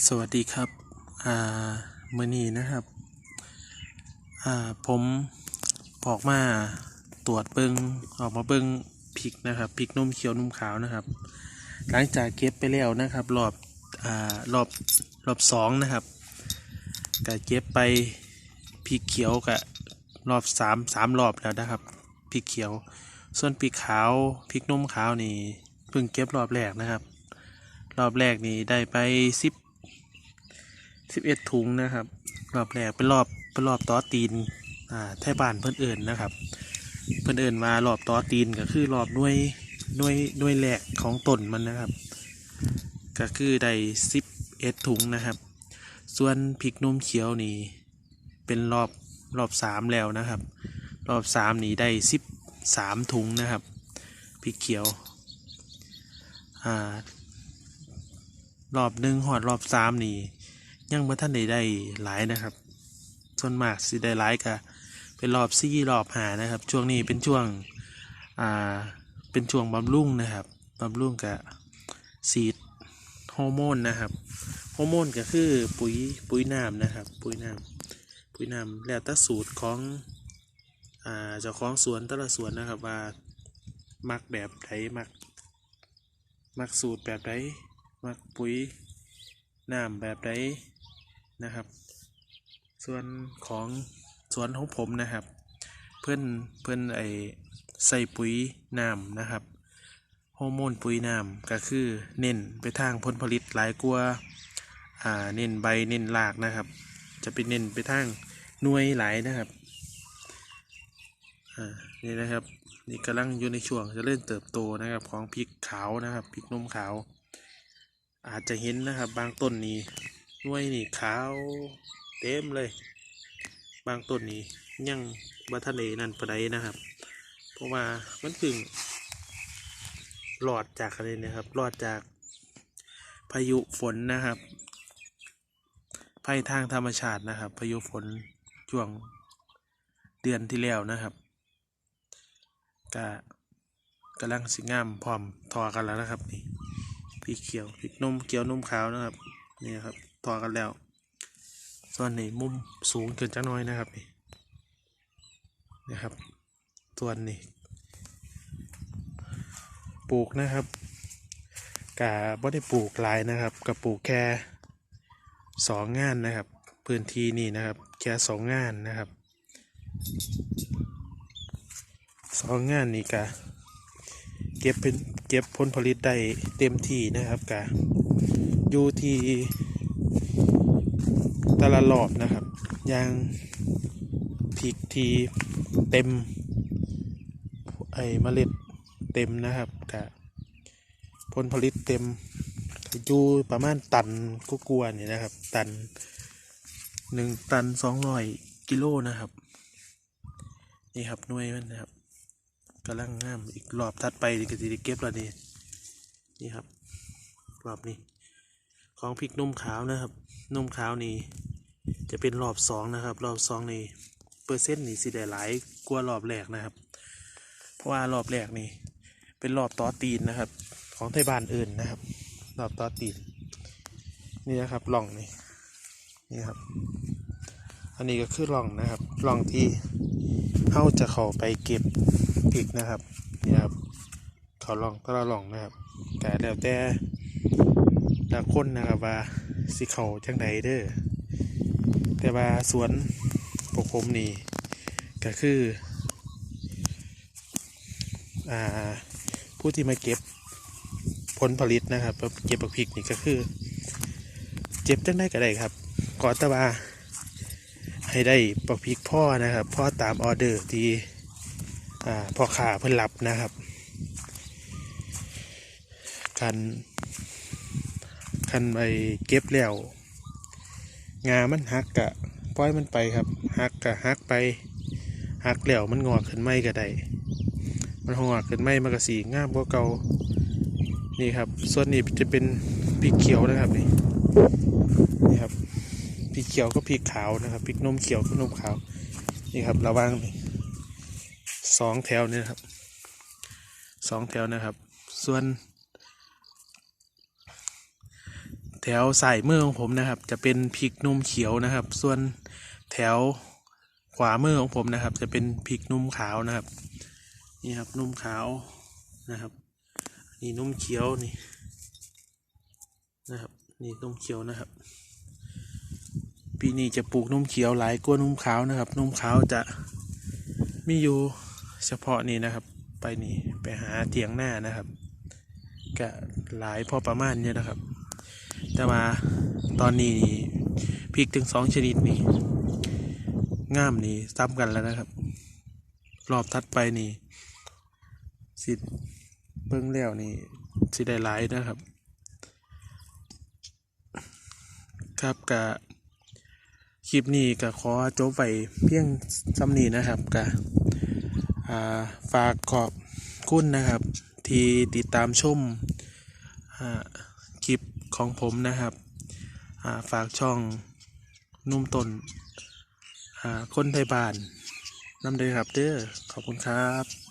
สวัสดีครับ อ่ามื่อนี้นะครับ อ่า ผมออกมาตรวจเบิงออกมาเบิงพริกนะครับพริกนุ่มเขียวนุ่มขาวนะครับ หลังจากเก็บไปแล้วนะครับ รอบ อ่า รอบ รอบสองนะครับก็เก็บไปพริกเขียวกับรอบสามสามรอบแล้วนะครับพริกเขียว ส่วนพริกขาวพริกนุ่มขาวนี่เพิ่งเก็บรอบแรกนะครับ รอบแรกนี่ได้ไปสิบ สิบเอ็ดถุงนะครับ รอบแรกเป็นรอบเป็นรอบต่อตีนอ่าไทยบ้านเพื่อนเอื่นนะครับ เพื่อนเอื่นมารอบต่อตีนก็คือรอบหน่วยหน่วยหน่วยแรกของต้นมันนะครับ ก็คือได้สิบเอ็ดถุงนะครับ ส่วนพริกนมเขียวนี่เป็นรอบรอบสามแล้วนะครับ รอบสามนี่ได้สิบสามถุงนะครับพริกเขียวอ่ารอบหนึ่งหอดรอบสามนี่ ยังบ่ท่านได้ได้หลายนะครับ ส่วนมากสิได้หลายก็เป็นรอบซี่รอบหานะครับ ช่วงนี้เป็นช่วงอ่าเป็นช่วงบำรุงนะครับบำรุงกับสีดฮอร์โมนนะครับฮอร์โมนก็คือปุ๋ยปุ๋ยน้ำนะครับ ปุ๋ยน้ำปุ๋ยน้ำแล้วแต่สูตรของอ่าเจ้าของสวนแต่ละสวนนะครับว่ามักแบบไหนมักมักสูตรแบบไหนมักปุ๋ยน้ำแบบใดน นะครับ ส่วนของสวนของผมนะครับ เพื่อนเพื่อนไอใส่ปุ๋ยน้ำนะครับฮอร์โมนปุ๋ยน้ำก็คือเน้นไปทางผลผลิตหลายกว่าอ่าเน้นใบเน้นรากนะครับ จะเป็นเน้นไปทางหน่วยหลายนะครับอ่านี่นะครับนี่กำลังอยู่ในช่วงจะเริ่มเติบโตนะครับของพริกขาวนะครับพริกนมขาว อาจจะเห็นนะครับบางต้นนี้ หน่วยนี่ขาวเต็มเลย บางต้นนี้ยังบัทะเลนั่นปะไดนะครับ เพราะว่ามันเพึ่งหลอดจากอะไรนะครับหลอดจากพายุฝนนะครับภัยทางธรรมชาตินะครับพายุฝนช่วงเดือนที่แล้วนะครับก็กำลังสิงามพร้อมทอกันแล้วนะครับนี่พริกเขียวพริกนมเขียวนมขาวนะครับ นี่ครับต่อกันแล้ว ส่วนนี้มุมสูงเกินจักน้อยนะครับนี่นะครับ ส่วนนี้ปลูกนะครับกะบ่ได้ปลูกหลายนะครับกับปลูกแค่สองงานนะครับ พื้นที่นี่นะครับ แค่สองงานนะครับสองงานนี่กะเก็บเป็นเก็บผลผลิตได้เต็มที่นะครับกะ อยู่ที่แต่ละรอบนะครับยางพริกทีเต็ม ไอ้เมล็ดเต็มนะครับกะผลผลิตเต็มอยู่ประมาณตันก็กลัวาๆนี่นะครับ ตันหนึ่งตันสองร้อยกิโลนะครับ นี่ครับหน่วยมันนะครับกำลังงามอีกรอบถัดไปก็จะเก็บแล้วนี่นี่ครับ รอบนี้ ของพริกนุ่มขาวนะครับนุ่มขาวนี่จะเป็นรอบสองนะครับ รอบสองนี่เปอร์เซ็นต์นี่สิได้หลายกว่ารอบแรกนะครับ เพราะว่ารอบแรกนี่เป็นรอบต่อตีนนะครับ ของไทยบ้านอื่นนะครับ รอบต่อตีนนี่นะครับร่องนี่นี่ครับ อันนี้ก็คือร่องนะครับร่องที่เขาจะเข้าไปเก็บพริกนะครับนี่ครับเขาลองก็เราลองนะครับแต่แล้วแต่ ละคนนะครับว่าสิเขาจังใดเด้อแต่ว่าสวนพวกผมนี่ก็คืออ่าผู้ที่มาเก็บผลผลิตนะครับเก็บบักพริกนี่ก็คือ เจ็บจังได้ก็ได้ครับขอต่ว่าให้ได้บักพริกพ่อนะครับพ่อตามออเดอร์ที่พ่อขาเพิ่นรับนะครับคัน คันไปเก็บแล้วงามันหักกะปล่อยมันไปครับหักกะหักไปหักแล้วมันงอกขึ้นไม่ก็ได้มันงอกขึ้นไม่มันก็สีงามกว่าเก่านี่ครับ ส่วนนี้จะเป็นพริกเขียวนะครับนี่นี่ครับพริกเขียวก็พริกขาวนะครับพริกนมเขียวก็นมขาวนี่ครับระวังนี่สองแถวเนี่ยครับสองแถวนะครับ ส่วน แถวสายมือของผมนะครับ จะเป็นพริกนุ่มเขียวนะครับ ส่วนแถวขวามือของผมนะครับ จะเป็นพริกนุ่มขาวนะครับ นี่ครับนุ่มขาวนะครับ นี่นุ่มเขียวนี่นะครับ นี่นุ่มเขียวนะครับปีนี้จะปลูกนุ่มเขียวหลายกว่านุ่มขาวนะครับ นุ่มขาวจะมีอยู่เฉพาะนี่นะครับ ไปนี่ไปหาเถียงหน้านะครับ ก็หลายพอประมาณเนี่ยนะครับ แต่ว่าตอนนี้พริกถึงสองชนิดนี่ง่ามนี่ซ้ำกันแล้วนะครับ รอบทัดไปนี่ สิเบิ่งแล้วนี่สิได้หลายนะครับ ครับกะคลิปนี้ก็ขอจบไปเพียงซ้ำนี้นะครับกะฝากขอบคุณนะครับ ที่ติดตามชมคลิป ของผมนะครับาฝากช่องนุ่มตนคนไทยบ้านน้ำเด้อครับเด้อขอบคุณครับ